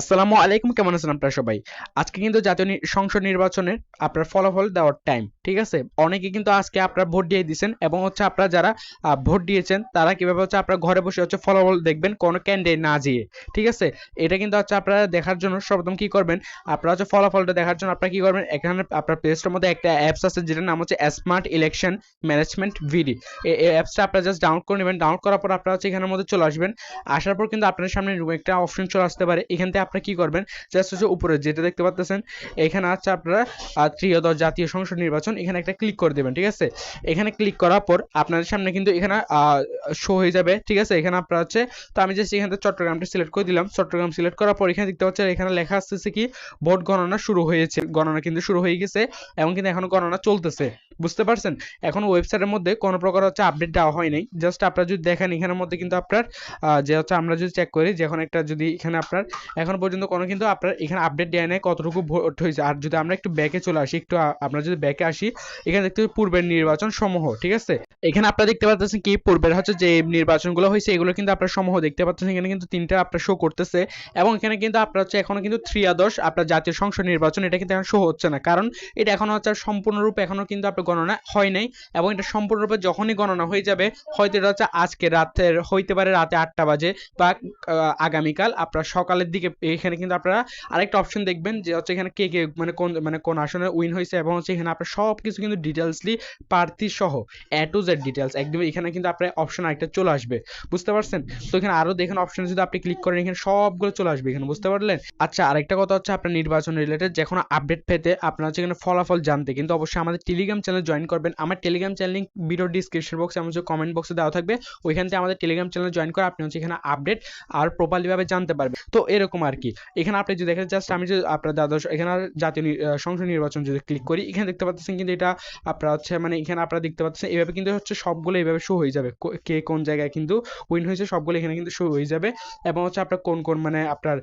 আসসালামু আলাইকুম, কেমন আছেন আপনারা সবাই? আজকে কিন্তু জাতীয় সংসদ নির্বাচনের আপনার ফলাফল দেওয়ার টাইম ঠিক আছে? অনেকে কিন্তু আজকে আপনারা ভোট দিয়ে দিয়েছেন এবং হচ্ছে আপনারা যারা ভোট দিয়েছেন, তারা কীভাবে হচ্ছে আপনারা ঘরে বসে হচ্ছে ফলাফল দেখবেন কোনো ক্যান্ডিডেট না যেয়ে ঠিক আছে? এটা কিন্তু হচ্ছে আপনারা দেখার জন্য সর্বপ্রথম কি করবেন, আপনারা হচ্ছে ফলাফলটা দেখার জন্য আপনারা কি করবেন, এখানে আপনার প্লে স্টোরের মধ্যে একটা অ্যাপস আছে যেটার নাম হচ্ছে স্মার্ট ইলেকশন ম্যানেজমেন্ট ভিডি এই অ্যাপসটা আপনারা জাস্ট ডাউনলোড করে নেবেন ডাউনলোড করার পর আপনারা হচ্ছে এখানের মধ্যে চলে আসবেন, আসার পর কিন্তু আপনার সামনে একটা অপশন চলে আসতে পারে, এখান থেকে আপনারা কি করবেন? জাস্ট হচ্ছে উপরে, যেটা দেখতে পাচ্ছেন এখানে আছে আপনারা ত্রিয়দশ জাতীয় সংসদ নির্বাচন, এখানে একটা ক্লিক করে দেবেন, ঠিক আছে? এখানে ক্লিক করার পর আপনাদের সামনে কিন্তু এখানে শো হয়ে যাবে, ঠিক আছে? এখানে আপনারা হচ্ছে, তো আমি জাস্ট এখান চট্টগ্রামটা সিলেক্ট করে দিলাম। চট্টগ্রাম সিলেক্ট করার পর এখানে দেখতে পাচ্ছেন, এখানে লেখা আসতেছে কি, ভোট গণনা শুরু হয়েছে। গণনা কিন্তু শুরু হয়ে গেছে, এবং কিন্তু এখনও গণনা চলতেছে। বুঝতে পারছেন? এখন ওয়েবসাইটের মধ্যে কোনো প্রকার হচ্ছে আপডেট দেওয়া হয় নাই। জাস্ট আপনারা যদি দেখেন, এখানের মধ্যে কিন্তু আপনার যে হচ্ছে আমরা যদি চেক করি, যে এখন একটা যদি এখানে আপনার, এখন পর্যন্ত কোনো কিন্তু আপনার এখানে আপডেট দেয় নাই কতটুকু ভোট হয়েছে। আর যদি আমরা একটু ব্যাকে চলে আসি, একটু আমরা যদি ব্যাকে আসি, এখানে দেখতে পূর্বের নির্বাচন সমূহ, ঠিক আছে? এখানে আপনারা দেখতে পাচ্ছেন কি, পূর্বের হচ্ছে যে নির্বাচনগুলো হয়েছে, এগুলো কিন্তু আপনার সমূহ দেখতে পাচ্ছেন। এখানে কিন্তু তিনটা আপনার শো করতেছে এবং এখানে কিন্তু আপনার হচ্ছে এখনও কিন্তু ত্রিয়াদশ, আপনার জাতীয় সংসদ নির্বাচন, এটা কিন্তু এখন শো হচ্ছে না। কারণ এটা এখনও হচ্ছে সম্পূর্ণরূপে এখনও কিন্তু আপনার গণনা হয় নাই এবং এটা সম্পূর্ণরূপে যখনই গণনা হয়ে যাবে, হয়তো এটা হচ্ছে আজকে রাতের, হইতে পারে রাতে আটটা বাজে বা আগামীকাল। আপনার সকালের দিকে এখানে কিন্তু আপনারা আরেকটা অপশন দেখবেন যে হচ্ছে এখানে কে কে মানে কোন মানে কোন আসনে উইন হয়েছে এবং হচ্ছে এখানে আপনার সব কিছু কিন্তু ডিটেলসলি প্রার্থী সহ এ টু জেড ডিটেলস একদম এখানে কিন্তু আপনার অপশন আরেকটা চলে আসবে। বুঝতে পারছেন? তো এখানে আরও দেখেন অপশনে যদি আপনি ক্লিক করেন, এখানে সবগুলো চলে আসবে এখানে, বুঝতে পারলেন? আচ্ছা আরেকটা কথা হচ্ছে আপনার নির্বাচন রিলেটেড যে কোনো আপডেট পেতে আপনার হচ্ছে এখানে ফলাফল জানতে, কিন্তু অবশ্যই আমাদের টেলিগ্রাম চ্যানেল জয়েন করবেন। আমার Telegram channel link video description বক্সে আমার কমেন্ট বক্সে দেওয়া থাকবে। ওইখান থেকে আমাদের টেলিগ্রাম চ্যানেল জয়েন করে আপনি হচ্ছে এখানে আপডেট আর প্রপারলি ভাবে জানতে পারবেন। তো এরকম আর কি। এখানে আপনি যদি দেখেন জাস্ট আমি যদি আপনার দ্বাদশ, এখানে জাতীয় সংসদ নির্বাচন যদি ক্লিক করি, এখানে দেখতে পাচ্ছেন কিন্তু এটা আপনার হচ্ছে মানে এখানে আপনারা দেখতে পাচ্ছেন এইভাবে কিন্তু হচ্ছে সবগুলো এইভাবে শো হয়ে যাবে। কে কোন জায়গায় কিন্তু উইন হয়েছে, সবগুলো এখানে কিন্তু শো হয়ে যাবে। এবং হচ্ছে আপনার কোন কোন মানে আপনার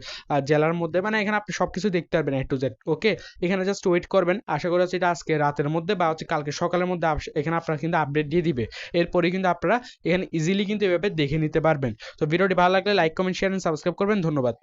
জেলার মধ্যে মানে এখানে আপনি সবকিছু দেখতে পারবেন এ টু জেড ওকে এখানে জাস্ট ওয়েট করবেন। আশা করা হচ্ছে এটা আজকে রাতের মধ্যে বা হচ্ছে কালকে সকালের মধ্যে এখানে আপনারা কিন্তু আপডেট দিয়ে দিবে। এরপরে কিন্তু আপনারা এখানে ইজিলি কিন্তু এভাবে দেখে নিতে পারবেন। তো ভিডিওটি ভালো লাগলে like comment share and subscribe করবেন। ধন্যবাদ।